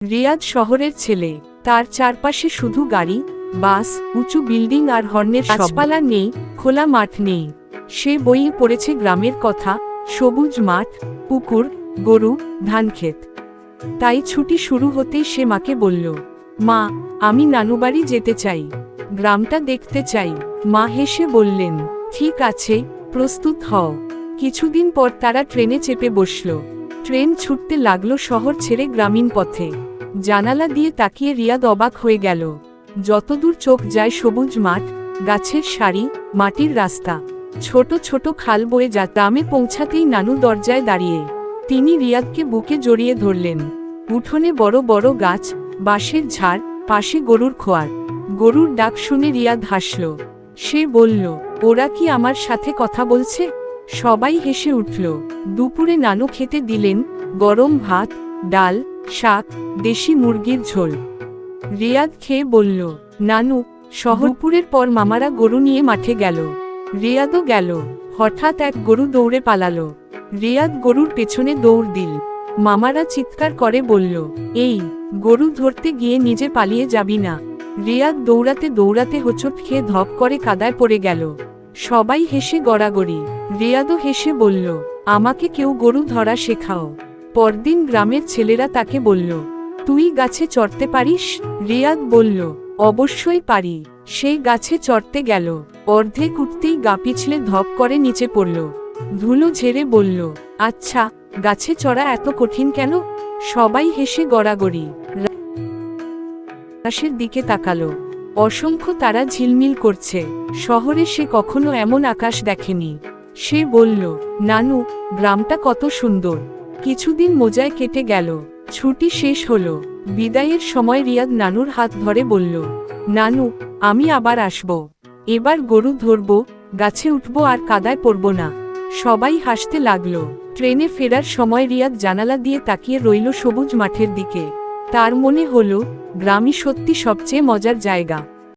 রিয়াদ শহরের ছেলে। তার চারপাশে শুধু গাড়ি বাস উঁচু বিল্ডিং আর হর্নের গাছপালা নেই খোলা মাঠ নেই। সে বইয়ে পড়েছে গ্রামের কথা সবুজ মাঠ পুকুর গরু ধানক্ষেত তাই ছুটি শুরু হতেই সে মাকে বলল মা আমি নানুবাড়ি যেতে চাই। গ্রামটা দেখতে চাই। মা হেসে বললেন ঠিক আছে প্রস্তুত হও। কিছুদিন পর তারা ট্রেনে চেপে বসল। ট্রেন ছুটতে লাগল শহর ছেড়ে গ্রামীণ পথে। জানালা দিয়ে তাকিয়ে রিয়াদ অবাক হয়ে গেল। যতদূর চোখ যায় সবুজ মাঠ, গাছের সারি, মাটির রাস্তা। ছোট ছোট খাল বয়ে যা দামে পৌঁছাতেই নানু দরজায় দাঁড়িয়ে। তিনি রিয়াদকে বুকে জড়িয়ে ধরলেন। উঠোনে বড় বড় গাছ, বাঁশের ঝাড়, পাশে গরুর খোয়ার। গরুর ডাক শুনে রিয়াদ হাসল। সে বলল, ওরা কি আমার সাথে কথা বলছে? সবাই হেসে উঠল। দুপুরে নানু খেতে দিলেন গরম ভাত, ডাল শাক দেশি মুরগির ঝোল। রিয়াদ খেয়ে বলল, নানু শহরপুরের পর মামারা গরু নিয়ে মাঠে গেল। রিয়াদও গেল। হঠাৎ এক গরু দৌড়ে পালালো। রিয়াদ গরুর পেছনে দৌড় দিল। মামারা চিৎকার করে বলল, এই, গরু ধরতে গিয়ে নিজে পালিয়ে যাবি না। রিয়াদ দৌড়াতে দৌড়াতে হোঁচট খেয়ে ধপ করে কাদায় পড়ে গেল। সবাই হেসে গড়াগড়ি। রিয়াদও হেসে বলল, আমাকে কেউ গরু ধরা শেখাও। পরদিন গ্রামের ছেলেরা তাকে বলল, তুই গাছে চড়তে পারিস? রিয়াদ বলল, অবশ্যই পারি। সেই গাছে চড়তে গেল। অর্ধেক উঠতেই গা পিছলে ধপ করে নিচে পড়ল। ধুলো ঝেড়ে বলল আচ্ছা গাছে চড়া এত কঠিন কেন? সবাই হেসে গড়াগড়ি। আকাশের দিকে তাকালো। অসংখ্য তারা ঝিলমিল করছে। শহরে সে কখনো এমন আকাশ দেখেনি। সে বলল, নানু, গ্রামটা কত সুন্দর। কিছুদিন মোজায় কেটে গেল। ছুটি শেষ হলো। বিদায়ের সময় রিয়াদ নানুর হাত ধরে বলল, নানু, আমি আবার আসব। এবার গরু ধরব, গাছে উঠব আর কাদায় পড়ব না। সবাই হাসতে লাগল। ট্রেনে ফেরার সময় রিয়াদ জানালা দিয়ে তাকিয়ে রইল সবুজ মাঠের দিকে। তার মনে হল, গ্রামই সত্যি সবচেয়ে মজার জায়গা।